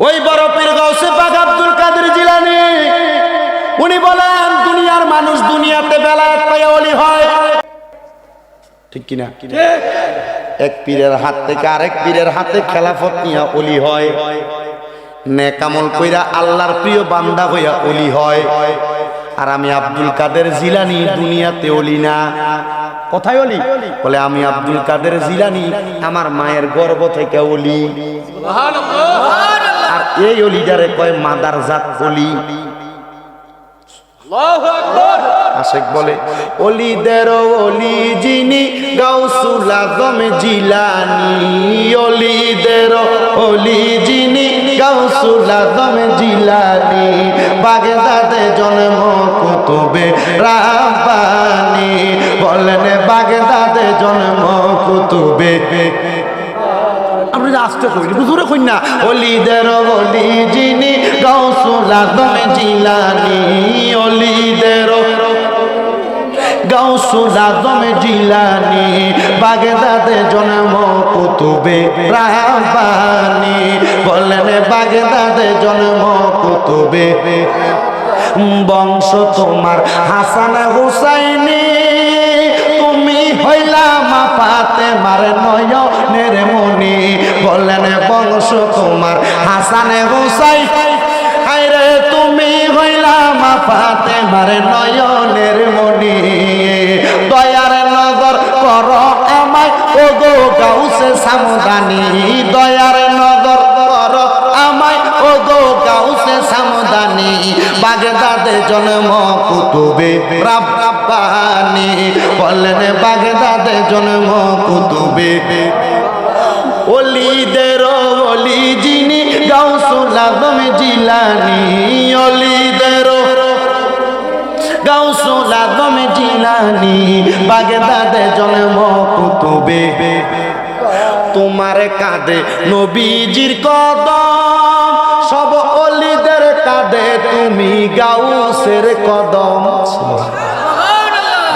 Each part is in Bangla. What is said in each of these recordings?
ওই বড় পীর গৌসে পাক আব্দুল কাদের জিলানি উনি বলেন দুনিয়ার মানুষ দুনিয়াতে বেলায় পায়ে অলি হয়। ঠিক কিনা? এক পীরের হাত থেকে আরেক পীরের হাতে খেলাফত নিয়ে অলি হয়। নেকামল কইরা আল্লাহর প্রিয় বান্দা হইয়া অলি হয়। আর আমি আব্দুল কাদের জিলানি দুনিয়াতে অলি না। কোথায় অলি? বলে আমি আব্দুল কাদের জিলানি আমার মায়ের গর্ভ থেকে অলি। আর এই অলিটারে কয় মাদার জাত অলি। আশেক বলে অলিদের অলি যিনি গাউসুল আজম জিলানি অলিদের অলি যিনি গাউসুল আজম জিলানি বাগদাদে জন্ম কুতুবে রাব্বানি। বলেন বাগদাদে জন্ম কুতুবে যে আসতে বুঝুরে কই না অলিদের অলি যিনি গাউসুল জিলানি, অলিদের গাউসুল জিলানি কুতুবে জন্ম কুতুবে, বংশ তোমার হাসান হুসাইনি, তুমি হইলা মাপাতে মারে নয়নের মনি বললেন বংশ তোমার হাসানে হুসাই আরে তুমি হইলা মাপাতে মারে নয়নের মনি দয়ার নজর কর আমায় ও গো গাউসে সামদানি। দয়ার নজর কর আমায় ও গো গাউসে সামদানি। বাগদাদে জন্ম কুতুবে রাব্বানি। বললেন, বাগদাদে জন্ম কুতুবে। অলিদের অলি যিনি গাউসুল আজম জিলানি অলিদের। গাউসুল আজম জিলানি বাগদাদে জন্ম কুতুবে। তোমার কাঁদে নবীজির কদম সব অলিদের কাঁধে তুমি গাউসের কদম।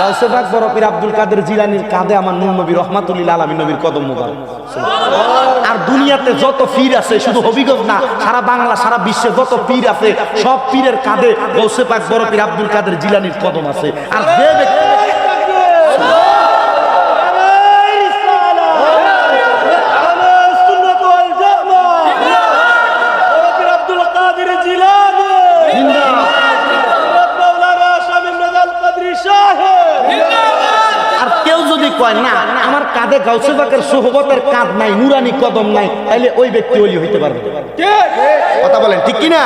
গাউসে পাক বড় আব্দুল কাদের জিলানির কাঁধে আমার নবী রহমাতুল্লিল আলামী নবীর কদম মুবারক। আর দুনিয়াতে যত পীর আছে, শুধু হবিগঞ্জ না, সারা বাংলা, সারা বিশ্বে যত পীর আছে, সব পীরের কাঁধে গৌসে পাক বড় পীর আব্দুল কাদের জিলানির কদম আছে। আর যে ব্যক্তি না আমার কাঁধে গাউসে পাকের সোহবতের কাঁধ নাই নুরানি কদম নাই তাইলে ওই ব্যক্তি ওলি হইতে পারবে কথা বলেন ঠিক কিনা?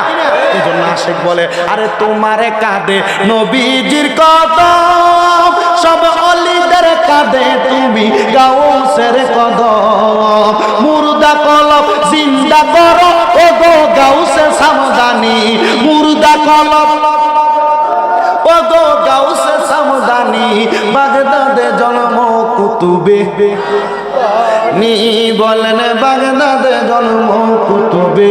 এই জন্য আশেক বলে আরে তোমারে কাঁধে নবীজির কদম সব অলিদের কাঁধে তুমি গাউসের কদম। মুর্দা কলব জিন্দা করো ও গো গাউসে সামদানি মুর্দা কলব ও গো গাউসে সামদানি বাগদাদে কুতুবে। নি বলেন, বাগদাদে জন্ম কুতুবে।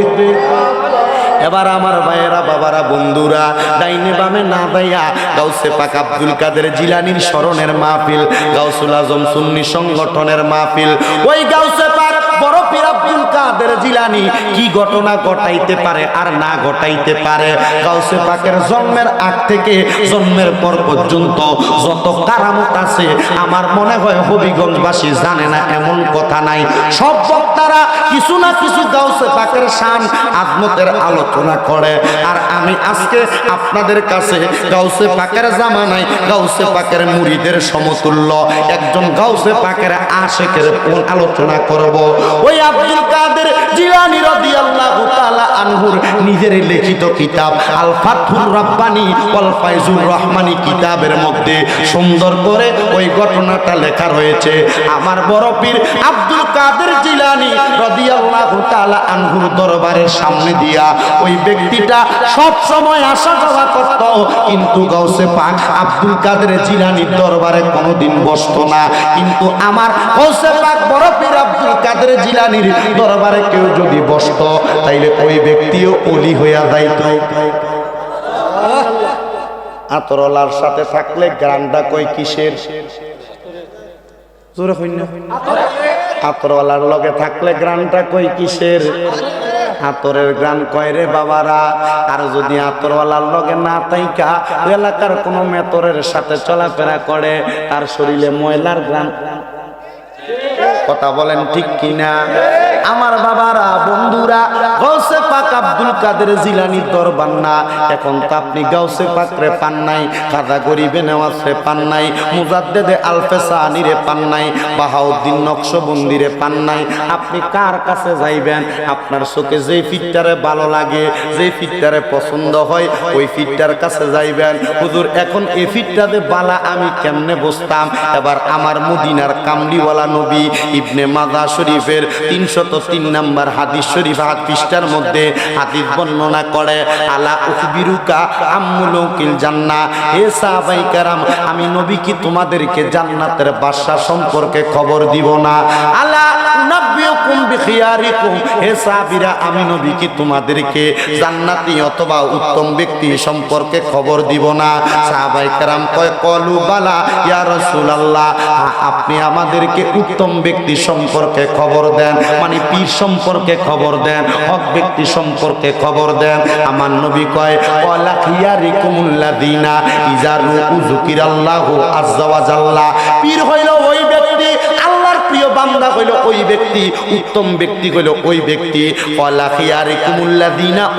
এবার আমার ভাইয়েরা, বাবারা, বন্ধুরা, ডাইনে বামে না দাইয়া গাউসে পাক আব্দুল কাদের জিলানির স্মরণের মাহফিল, গাউসুল আজম সুন্নি সংগঠনের মাহফিল, ওই গাউসে কাদের জিলানি, কি ঘটনা ঘটাইতে পারে আর না ঘটাইতে পারে? গাউসে পাকের জন্মের আগ থেকে জন্মের পর পর্যন্ত যত কারামত আছে, আমার মনে হয় হবিগঞ্জবাসী জানে না, এমন কথা নাই। সব বক্তারা কিছু না কিছু গাউসে পাকের শান আত্মতের আলোচনা করে। আর আমি আজকে আপনাদের কাছে গাউসে পাকের জামানায়, গাউসে পাকের মুড়িদের সমতুল্য, একজন গাউসে পাকের আশেকের আলোচনা করব? ওই আব্দুল কাদের জিলানি রাদিয়াল্লাহু তাআলা আনহুর নিজের লিখিত কিতাব আল ফাতহুর রাব্বানি ওয়াল ফাইজুর রহমানি কিতাবের মধ্যে সুন্দর করে ওই ঘটনাটা লেখা রয়েছে। আমার বড় পীর আব্দুল কাদের জিলানি রাদিয়াল্লাহু তাআলা আনহুর দরবারের সামনে দিয়া ওই ব্যক্তিটা সব সময় আসা যাওয়া করত, কিন্তু গাউসে পাক আব্দুল কাদের জিলানির দরবারে কোনোদিন বসতো না। কিন্তু আমার গাউসে পাক বড় পীর আব্দুল কাদের জিলানির দরবারে কেউ যদি বসতো তাইলে ওই ব্যক্তিও অলি হইয়া যাইত। আতরলার সাথে থাকলে গ্রামটা কই কিসের? জোরে আতরওয়ালার লগে থাকলে গ্রামটা কই কিসের? আতরের গ্রান কয় রে বাবারা আর যদি আতরওয়ালার লগে না তাইকা এলাকার কোনো মেতরের সাথে চলাফেরা করে তার শরীরে ময়লার গ্রান কথা বলেন ঠিক কিনা? আমার বাবারা, বন্ধুরা গৌসে পাক আব্দুল কাদের জিলানির দরবার না। এখন তো আপনি গাউসে পাকরে পান নাই, কাদা গরিবে নেওয়াজে পান নাই, মুজাদ্দেদে আলফেসা পান নাই, বাহাউদ্দিন নকশবন্দিরে পান নাই। আপনি কার কাছে যাইবেন? আপনার চোখে যে ফিটটারে ভালো লাগে যে ফিটটারে পছন্দ হয়, ওই ফিটটার কাছে যাইবেন। হুজুর, এখন এই ফিটটাতে বালা আমি কেমনে বসতাম? এবার আমার মদিনার কামলিওয়ালা নবী ইবনে মাদা শরীফের তিনশত তিন নাম্বার হাদিস শরীফ পৃষ্ঠার মধ্যে হাদিস বর্ণনা করে, আলা উখবিরুকা আম্মুলৌকিল জান্না। হে সাহাবাই কারাম, আমি নবী কি তোমাদেরকে জান্নাতের বাসা সম্পর্কে খবর দিব না। আলা কলু আপনি আমাদেরকে উত্তম ব্যক্তি সম্পর্কে খবর দেন মানে পীর সম্পর্কে খবর দেন, হক ব্যক্তি সম্পর্কে খবর দেন। আমার নবী কয় ওয়ালা খিয়ারিকুমুল্লাযিনা, ইজা রুকু আজ্জা ওয়া জাল্লা। পীর হইল বান্দা হইল ওই ব্যক্তি, উত্তম ব্যক্তি হইল ওই ব্যক্তি।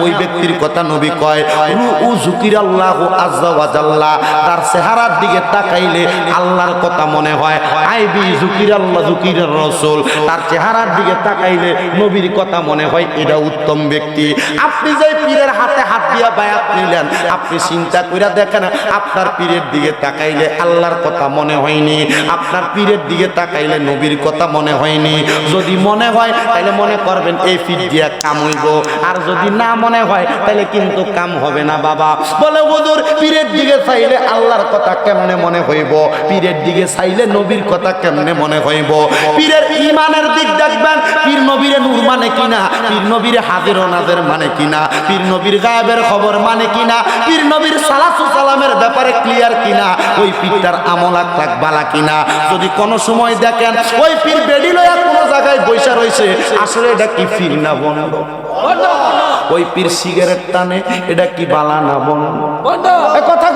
ওই ব্যক্তির কথা নবী কয় আজ্জা ওয়া তার চেহারার দিকে তাকাইলে আল্লাহর কথা মনে হয় আইবি জুকির আল্লাহ জুকির রসুল। তার চেহারার দিকে তাকাইলে নবীর কথা মনে হয়, এটা উত্তম ব্যক্তি। আপনি যে পীরের হাতে হাত দিয়া বায়াত নিলেন, আপনি চিন্তা করে দেখেন, আপনার পীরের দিকে তাকাইলে আল্লাহর কথা মনে হয়নি। আপনার পীরের দিকে তাকাইলে নবীর কথা মনে হয়নি। যদি মনে হয় তাহলে মনে করবেন এই ফিট দিয়া কাম হইব। আর যদি না মনে হয় তাহলে কিন্তু কাম হবে না বাবা। বলে বধুর পীরের দিকে চাইলে আল্লাহর কথা কেমনে মনে হইব? পীরের দিকে চাইলে নবীর কথা কেমনে মনে হইব? পীরের ইমানের দিক দেখবেন, পীর নবীরে নূর মানে কিনা? পীর নবীরে হাজির নাজের মানে কিনা? পীর নবীর গায়েবের খবর মানে কিনা? পীর নবীর সালাসু সালামের ব্যাপারে ক্লিয়ার কিনা? ওই পীরটার আমল আখলাক বালা কিনা? যদি কোনো সময় দেখেন, ওই পীর বেডি লয়া জায়গায় বৈশা রয়েছে আসলে এটা কি পীর না বন্ধ? ওই পীর সিগারেট টানে, এটা কি বালা না বন্ধ? কথা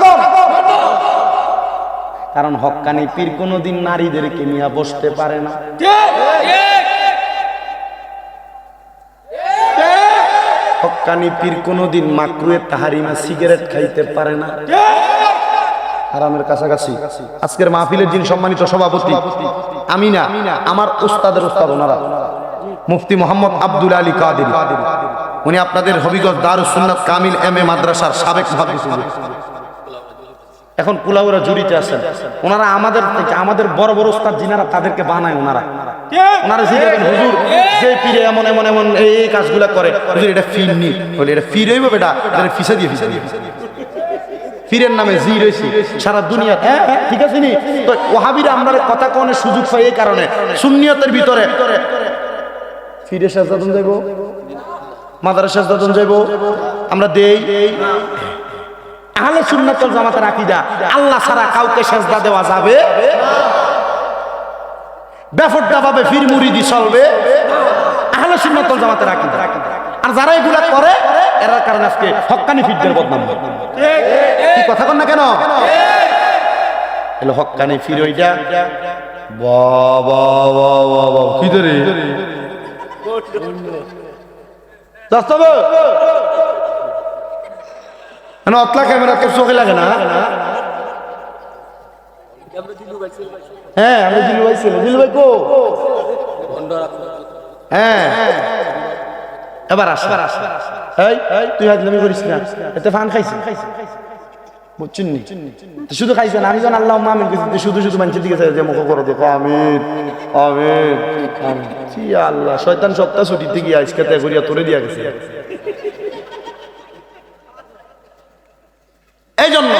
কারণ হক্কানি পীর কোনোদিন নারীদেরকে নিয়ে বসতে পারে না। হক্কানি পীর কোনোদিন মাকরুয়ে তাহারিমা সিগারেট খাইতে পারে না। হারামের কাছাকাছি। আজকের মাহফিলের যিনি সম্মানিত সভাপতি আমি না আমার উস্তাদের উস্তাদ ওনারা। মুফতি মোহাম্মদ আব্দুল আলী কাদের। উনি আপনাদের হবিগঞ্জ দারুস সুন্নাত কামিল এম এ মাদ্রাসার সাবেক এখন কুলাউরা জুড়িতে আছেন। ওনারা আমাদের আমাদের বড় বড় ওস্তাদ যিনারা তাদেরকে বানায় ওনারা। ওনারা জিজ্ঞাসা হুজুর যে পীরে এমন এমন এমন এই এই কাজগুলা করে। হুজুর এটা ফির নি বলে এটা ফির হইব বেটা এটা ফিসা দিয়ে ফিসা দিয়ে। ফিরের নামে জি রয়েছি সারা দুনিয়া হ্যাঁ হ্যাঁ, ঠিক আছে নি? তো ওহাবিরা আমরা কথা কোনে সুযোগ পাই এই কারণে। শূন্যতের ভিতরে। ফিরে সাজদাদন যাইব? মাদারে সাজদাদন যাইব? আমরা দেই। আহলে আল্লাহ ছাড়া কাউকে সেজদা দেওয়া যাবে? বেফরটা ভাবে ফির মুরিদি চলবে। আহলে সুন্নাতুল জামাতের আকীদা। আর যারা এগুলা করে এরার কারণে আজকে হক্কানি ফিরদের বদনাম কথা কন না কেন? এলো হক্কানি ফির ওইটা কি অতলা ক্যামেরা তো চোখে লাগে না? হ্যাঁ আমি হ্যাঁ। এবার আস। এই তুই হাজলামি করিস না। এতে ফান খাইছি? বুঝছেন শুধু খাইছেন আমি যখন আল্লাহ মামিন শুধু শুধু মানুষের দিকে যে মুখ করে দেখো। আমিন আমিন। আল্লাহ শয়তান সপ্তাহ ছুটিতে গিয়ে আজকে তে করিয়া তোরে দিয়া গেছে। এই জন্য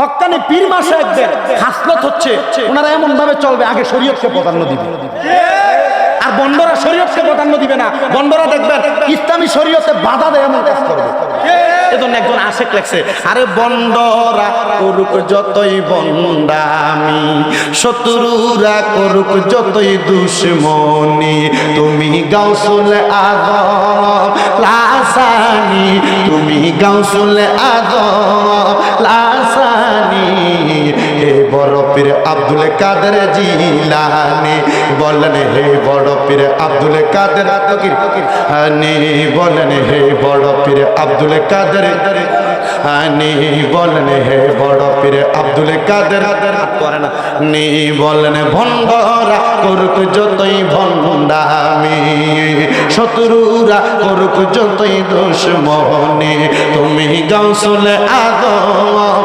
হক্কানি পীর মাসে একদের হাসলত হচ্ছে ওনারা এমন ভাবে চলবে আগে শরীয়তকে প্রাধান্য দিবে। আর বন্ডরা শরীয়তকে প্রাধান্য দিবে না। বন্ডরা দেখবেন ইসলামী শরীয়তে বাধা দেয় এমন কাজ করবে। একজন আশেক লেখছে, আরে বন্ডরা করুক যতই বন্ডামি শত্রুরা করুক যতই তুমি লাসানি তুমি লাসানি, হে বড় পীর আব্দুল কাদের জিলানি, বলেন হে বড় পীর আব্দুল কাদের বলেন হে বড় পীর আব্দুল কাদের। নি বলেন, হে বড় পীরে আব্দুল কাদের। না বলেন, ভণ্ডরা করুক যতই ভণ্ডামি। শত্রুরা করুক যতই দুশ্মনে। তুমি গাউসুল আদম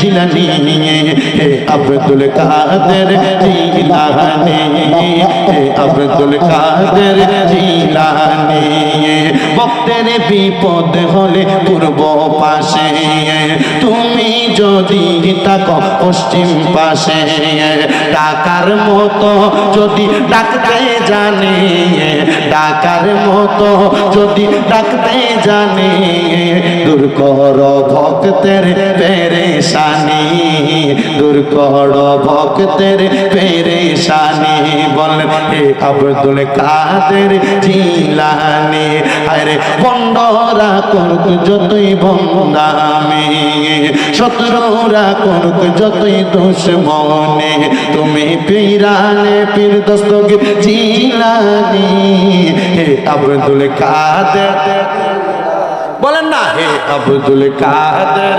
জিলানি। হে আব্দুল কাদের জিলানি। হে আব্দুল কাদের জিলানি। ভক্তের বিপদ হলে পূর্ব পাশে। তুমি যদি পশ্চিম পাশে। ডাকার মতো যদি ডাকতে জানে। ডাকার মতো যদি ডাকতে জানে। দূর কর ভক্তের পেরেশানি, দূর কর ভক্তের পেরেশানি। বলেন হে আব্দুল কাদের জিলানি আরে বন্ডরা করুক যতই বন্দামি, শত্রুরা করুক যতই দুশ্মনে। তুমি পীরানে পীর দস্তগীর জিলানি, হে আব্দুল কাদের। বলেন না, হে আব্দুল কাদের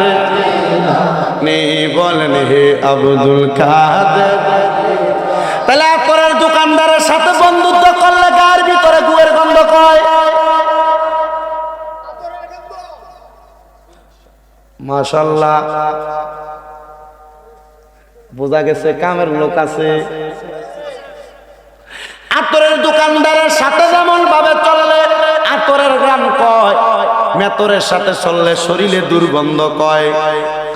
নে বলেন, হে আব্দুল কাদের। তাহলে আপনার দোকানদারের সাথে বন্ধুত্ব করলে গার ভিতরে গুয়ের গন্ধ কয়? মাশাল্লাহ বোঝা গেছে কামের লোক আছে। আতরের দোকানদারের সাথে যেমন ভাবে চললে আতরের গ্রাম কয়, মেতরের সাথে চললে শরীরে দুর্গন্ধ কয়।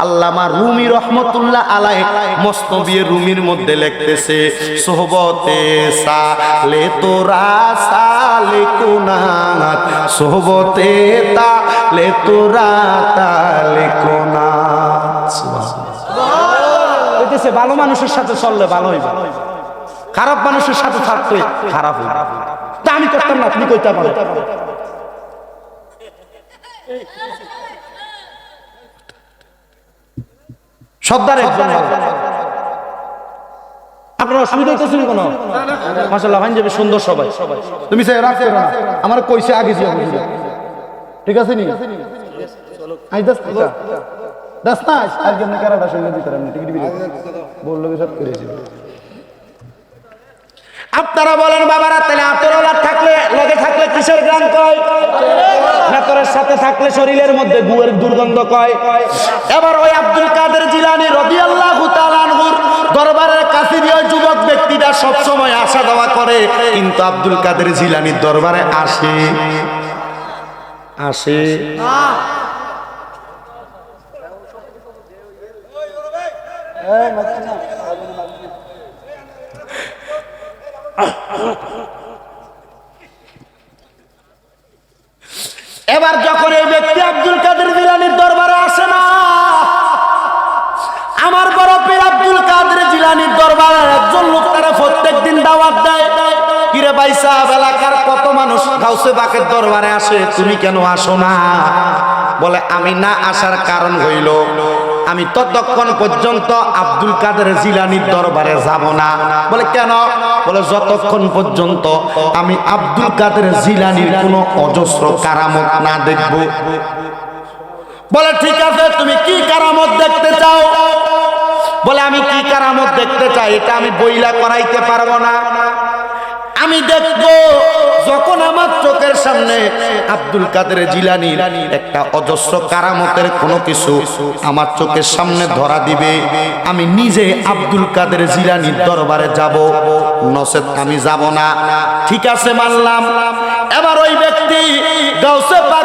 আল্লামা রুমি রহমতুল্লাহ আলাই মস্তবিয়ে রুমির মধ্যে লিখতেছে, সোহবতে সালে তোরা সালে কোনাত সোহবতে তালে তোরা তালে কোনাত ভালো মানুষের সাথে চললে ভালো হইবে। খারাপ মানুষের সাথে থাকতে খারাপ হইবে। তা আমি করতাম না, আপনি কইতে পারেন সর্দার একজন আপনার অসুবিধা হইতেছে না কোনো? মাসাল্লাহ ভাই যাবে সুন্দর সবাই। তুমি সে রাখতে না। আমার কইছে আগে যে ঠিক আছে নি? আই দাস দাস না আজকে কারাটা সঙ্গে দিতে পারেন টিকিট বিলি বলল সব করেছি আপনারা বলেন, বাবারা, তাহলে আতরওয়ালা থাকলে, লগে থাকলে কিসের গ্রাম কয়? নেতরের সাথে থাকলে শরীরের মধ্যে গুয়ের দুর্গন্ধ কয়। এবার ওই আব্দুল কাদের জিলানি তাআলা আনহুর দরবারের কাছে দিয়ে যুবক ব্যক্তিটা সব সময় আসা দেওয়া করে। কিন্তু আব্দুল কাদের জিলানির দরবারে আসে। আসে। এবার যখন এই ব্যক্তি আব্দুল কাদের জিলানির দরবারে আসে না, আমার বড় পীর আব্দুল কাদের জিলানির দরবারে একজন লোক তারা প্রত্যেক দিন দাওয়াত দেয়, কিরে ভাই সাহেব, এলাকার কত মানুষ গাউসে বাকের দরবারে আসে? তুমি কেন আসো না? বলে, আমি না আসার কারণ হইল আমি ততক্ষণ পর্যন্ত আব্দুল কাদের জিলানির দরবারে যাব না। বলে, কেন? বলে, যতক্ষণ পর্যন্ত আমি আব্দুল কাদের জিলানির কোনো অজস্র কারামত না দেখব। বলে, ঠিক আছে, তুমি কি কারামত দেখতে চাও? বলে, আমি কি কারামত দেখতে চাই, এটা আমি বইলা করাইতে পারব না। আমি দেখব যখন আমার চোখের সামনে আব্দুল কাদের জিলানি একটা অজস্র কারামতের কোনো কিছু আমার চোখের সামনে ধরা দিবে, আমি নিজে আব্দুল কাদের জিলানির দরবারে যাব, নসেদ আমি যাব না। ঠিক আছে মানলাম। এবার ওই ব্যক্তি গাউসে পাক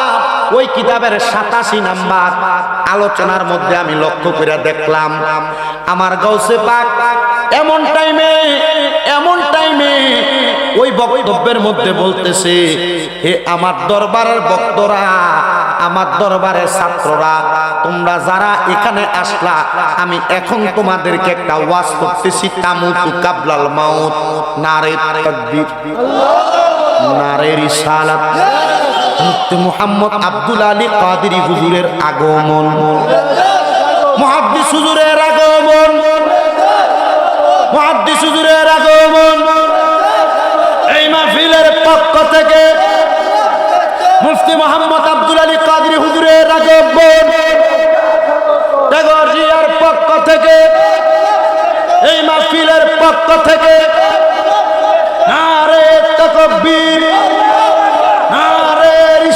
ওই কিতাবের সাতাশি নাম্বার আলোচনার মধ্যে আমি লক্ষ্য করে দেখলাম, আমার গৌসে পাক, এমন টাইমে এমন টাইমে ওই বক্তব্যের মধ্যে বলতেছে, হে আমার দরবারের বক্তরা আমার দরবারের ছাত্ররা, তোমরা যারা এখানে আসলা, আমি এখন তোমাদেরকে একটা ওয়াজ করতেছি, তামুতু কাবলাল মাউত, নারে তাকবীর, নারে রিসালাত। মুফতি মুহাম্মদ আব্দুল আলী কাদেরি হুজুরের আগমন। মুহাদ্দিস হুজুরের আগমন। মুহাদ্দিস হুজুরের আগমন। এই মাহফিলের পক্ষ থেকে মুফতি মোহাম্মদ আব্দুল আলী কাদরি হুজুরের আগমন। টেগরিয়ার পক্ষ থেকে, এই মাহফিলের পক্ষ থেকে নারে তাকবীর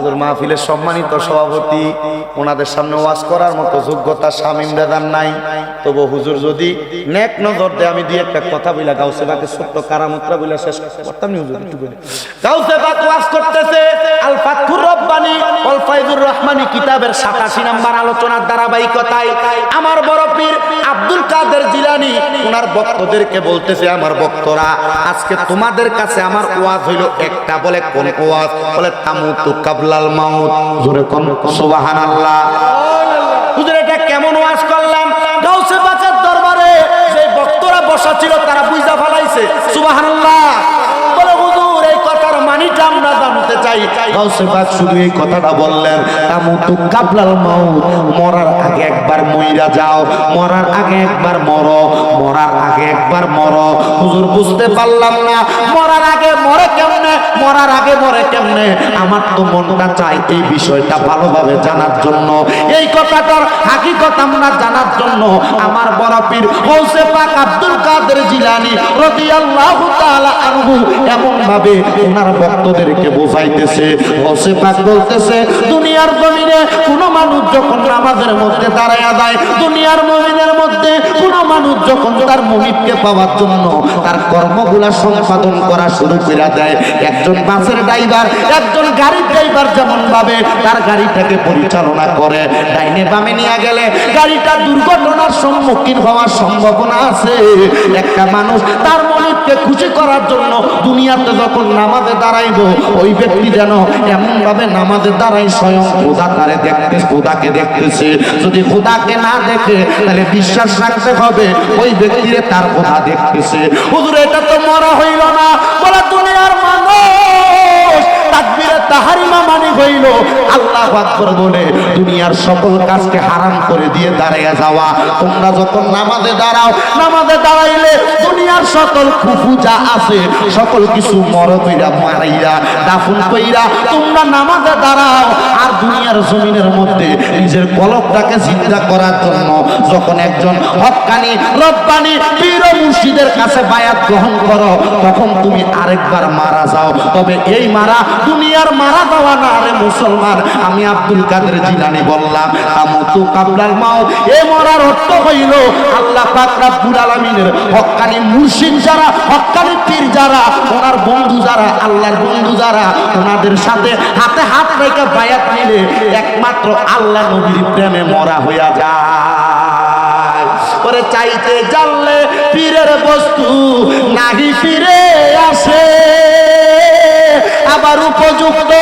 হুজুর মাহফিলের সম্মানিত সভাপতি, ওনাদের সামনে ওয়াজ করার মতো যোগ্যতা শামীম দাদার নাই। তবু হুজুর যদি নেক নজর দেয়, আমি দিয়ে একটা কথা বইলা গাউসে বাকে ছোট্ট কারামত্রা বইলা শেষ করতাম নি হুজুর একটু বলে গাউসে বাক ওয়াজ করতেছে আল ফাতহুর রব্বানি ওয়াল ফায়দুর রহমানি কিতাবের 87 নাম্বার আলোচনার ধারাবাহিকতায় আমার বড় পীর আব্দুল কাদের জিলানী ওনার ভক্তদেরকে বলতেছে, আমার ভক্তরা, আজকে তোমাদের কাছে আমার ওয়াজ হইল একটা বলে কোন ওয়াজ? বলে, তামুতু কাবলাল মাউত। জোরে কোন, সুবহানাল্লাহ। হুজুর, এটা কেমন ওয়াজ করলাম? গাউসে বাচার দরবারে যে বক্তরা বসা ছিল, তারা বুঝা ফলাইছে। সুবহানাল্লাহ। চাই। গাউসে বাগ শুধু এই কথাটা বললেন মরার আগে একবার মইরা যাও, মরার আগে একবার মরো, মরার আগে একবার মরো। হুজুর, বুঝতে পারলাম না, মরার আগে মরে কেমনে, মরার আগে মরে কেমনে? আমার তো মনটা চাই এই বিষয়টা ভালোভাবে জানার জন্য। এই কথাটার হাকিকত আমরা জানার জন্য আমার বড় পীর পাক আব্দুল কাদের জিলানী রাদিয়াল্লাহু তাআলা আনহু এমন ভাবে ওনার ভক্তদেরকে বোঝাইতেছে হৌসে পাক বলতেছে, দুনিয়ার জমিনে কোনো মানুষ যখন নামাজের মধ্যে দাঁড়ায়া যায়, দুনিয়ার মুমিনের মধ্যে কোনো মানুষ যখন তার মুমিতকে পাওয়ার জন্য তার কর্মগুলা সম্পাদন করা শুরু করে দেয়। একজন বাসের ড্রাইভার, একজন গাড়ির ড্রাইভার যেমন ভাবে তার গাড়িটাকে পরিচালনা করে, ডাইনে বামে নিয়ে গেলে গাড়িটা দুর্ঘটনার সম্মুখীন হওয়ার সম্ভাবনা আছে। একটা মানুষ তার মনিতকে খুশি করার জন্য দুনিয়াতে যখন নামাজে দাঁড়াইবো, ওই ব্যক্তি যেন এমন ভাবে নামাজে দাঁড়াই স্বয়ং খোদা তারে দেখতে, খোদাকে দেখতেছে। যদি খোদাকে না দেখে, তাহলে বিশ্বাস রাখতে হবে, ওই ব্যক্তিরে তার খোদা দেখতেছে। হুজুর, এটা তো মরা হইল না। বলে তাকবীরে তাহারিমা মানে হইল। আল্লাহ আকবর বলে, দুনিয়ার সকল কাজকে হারাম করে দিয়ে দাঁড়াইয়া যাওয়া। তোমরা যখন নামাজে দাঁড়াও, নামাজে দাঁড়াইলে দুনিয়ার সকল কুফু যা আছে, সকল কিছু মর কইরা মারাইয়া, দাফন কইরা তোমরা নামাজে দাঁড়াও। আর দুনিয়ার জমিনের মধ্যে নিজের কলকটাকে চিন্তা করার জন্য যখন একজন হক্কানি রব্বানি, পীর মুর্শিদের কাছে বায়াত গ্রহণ করো, তখন তুমি আরেকবার মারা যাও। তবে এই মারা দুনিয়ার মারা যাওয়া না রে মুসলমান। আমি আব্দুল কাদের জিলানি বললাম আমতু কাবলাল মাও এ মরার অর্থ হইল, আল্লাহ পাক রাব্বুল আলামিনের হক্কানি মুর্শিদ যারা হক্কানি পীর যারা, ওনার বন্ধু যারা, আল্লাহর বন্ধু যারা, ওনাদের সাথে হাতে হাত রেখে বায়াত নিলে একমাত্র আল্লাহ নবীর প্রেমে মরা হইয়া যায়। ওরে চাইতে জানলে পীরের বস্তু উপযুক্ত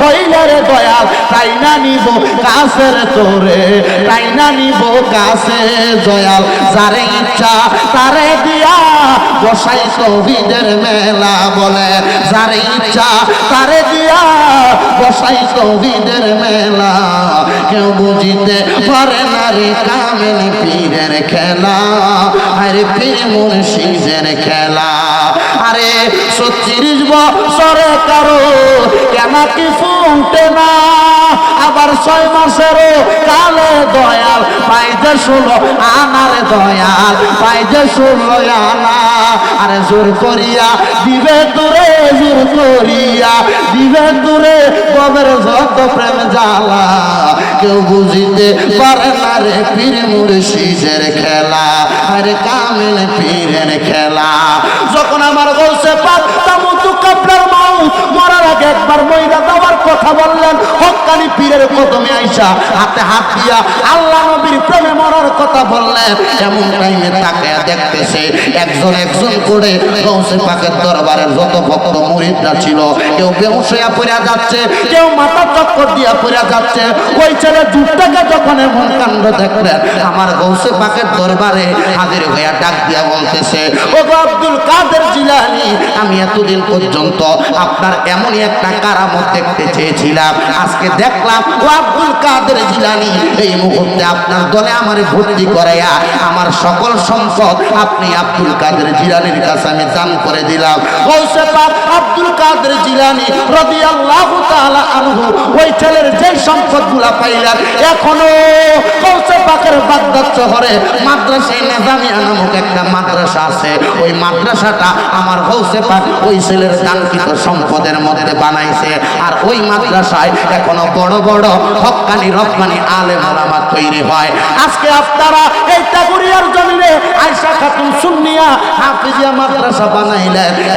হইলে রে দয়াল, তাই না নিব কাছের তোরে, তাই না নিব কাছে দয়াল। যারে ইচ্ছা তারে দিয়া বসাই তহিদের মেলা বলে। যারে ইচ্ছা তারে দিয়া বসাই তহিদের মেলা। কেউ বুঝিতে পারে না রে কামেল পীরের খেলা। আরে পীর মুর্শিদের খেলা। আরে ছত্রিশ বছরে কারও। কেন কি ফুটে না? আবার ছয় মাসেরও কালে দয়াল পাইতে ষোলো আনার দয়াল পাইতে ষোলো আনা। আরে জোর করিয়া, দিবে দূরে জোর করিয়া, দিবে দূরে কবের যত প্রেম জ্বালা। কেউ বুঝিতে পারে না রে পীর মুর্শিদের খেলা, আরে কামিল পীরের খেলা। যখন আমার গৌসে পাক তামুতু কাপড়ের মরার আগে একবার মহিলা কথা বললেন, হকানি পীরের আইসা হাতে হাত দিয়া আল্লাহ নবীর প্রেমে মরার কথা বললেন। এমন টাইমে তাকে দেখতেছে একজন একজন করে গৌসে পাকের দরবারের যত ভক্ত মুরিদরা ছিল, কেউ হইয়া পড়িয়া যাচ্ছে, কেউ মাথা চক্কর দিয়া পড়িয়া যাচ্ছে। ওই ছেলে যুদ্ধকে যখন এমন কাণ্ড দেখলেন, আমার গৌসে পাকের দরবারে হাজির হইয়া ডাক দিয়া বলতেছে ও আব্দুল কাদের জিলানি, আমি এতদিন পর্যন্ত আপনার এমনই একটা কারামত দেখতে চেয়েছিলাম। আজকে দেখলাম ও আব্দুল কাদের জিলানি, এই মুহূর্তে আপনার দলে আমার ভর্তি করাইয়া আমার সকল সম্পদ আপনি আব্দুল কাদের জিলানির কাছে আমি দান করে দিলাম। আব্দুল কাদের জিলানি রাদিয়াল্লাহু তাআলা আনহু, ওই ছেলের যে সম্পদগুলা পাইলেন, এখনও গৌসে পাকের বাগদাদ শহরে মাদ্রাসায় নেজামিয়া নামক একটা মাদ্রাসা আছে। ওই মাদ্রাসাটা আমার গৌসে পাক ওই ছেলের দানকৃত সম্পদের মধ্যে বানাইছে। আর ওই মাদ্রাসায় এখনও বড় বড় হকানি রপ্তানি আলে ওলামা তৈরি হয়। আজকে আপনারা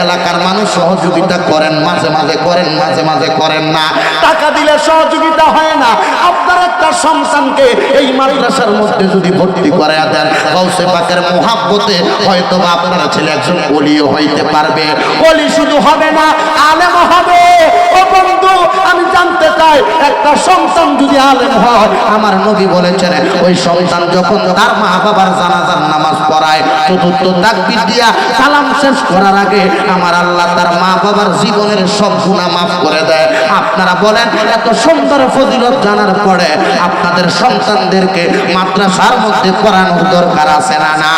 এলাকার মানুষ সহযোগিতা করেন, মাঝে মাঝে করেন, মাঝে মাঝে করেন না। টাকা দিলে সহযোগিতা হয় না। আপনার একটা সন্তানকে এই মাদ্রাসার মধ্যে যদি ভর্তি দেন পাকের হয়তো ছেলে একজন অলিও হইতে পারবে। অলি শুধু হবে না আলেম হবে। আমি জানতে চাই, একটা সন্তান যদি আলেম হয়, আমার নবী বলেছেন, ওই সন্তান যখন তার মা বাবার জানাজার নামাজ পড়ায়, চতুর্থ তাকবীর দিয়া সালাম শেষ করার আগে আমার আল্লাহ তার মা বাবার জীবনের সব গুণা মাফ করে দেয়। আপনারা বলেন, এত সুন্দর ফজিলত জানার পরে আপনাদের সন্তানদেরকে মাদ্রাসার মধ্যে পড়ানোর দরকার আছে না না?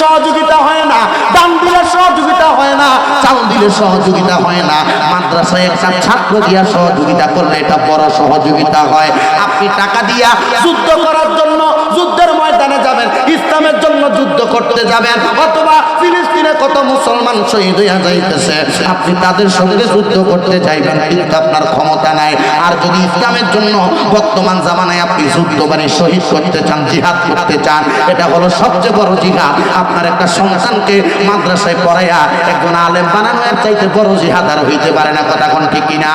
সহযোগিতা হয় না, দান দিলে সহযোগিতা হয় না, চাল দিলে সহযোগিতা হয় না। মাদ্রাসায় একটা ছাত্র দিয়া সহযোগিতা করলে এটা বড় সহযোগিতা হয়। আপনি টাকা দিয়া যুদ্ধ করার জন্য যুদ্ধের ময়দানে যাবেন, ইসলামের জন্য যুদ্ধ করতে যাবেন, অথবা ফিলিস্তিনে কত মুসলমান শহীদ হইয়া যাইতেছে। আপনি তাদের সঙ্গে যুদ্ধ করতে চাইবেন কিন্তু আপনার ক্ষমতা নাই। আর যদি ইসলামের জন্য বর্তমান জামানায় আপনি যুদ্ধ মানে শহীদ করতে চান, জিহাদ করতে চান, এটা হলো সবচেয়ে বড় জিহাদ। আপনার একটা সন্তানকে মাদ্রাসায় পড়াইয়া একজন আলেম বানানো এর চাইতে বড় জিহাদার হইতে পারে না, কথা কোন ঠিক কিনা?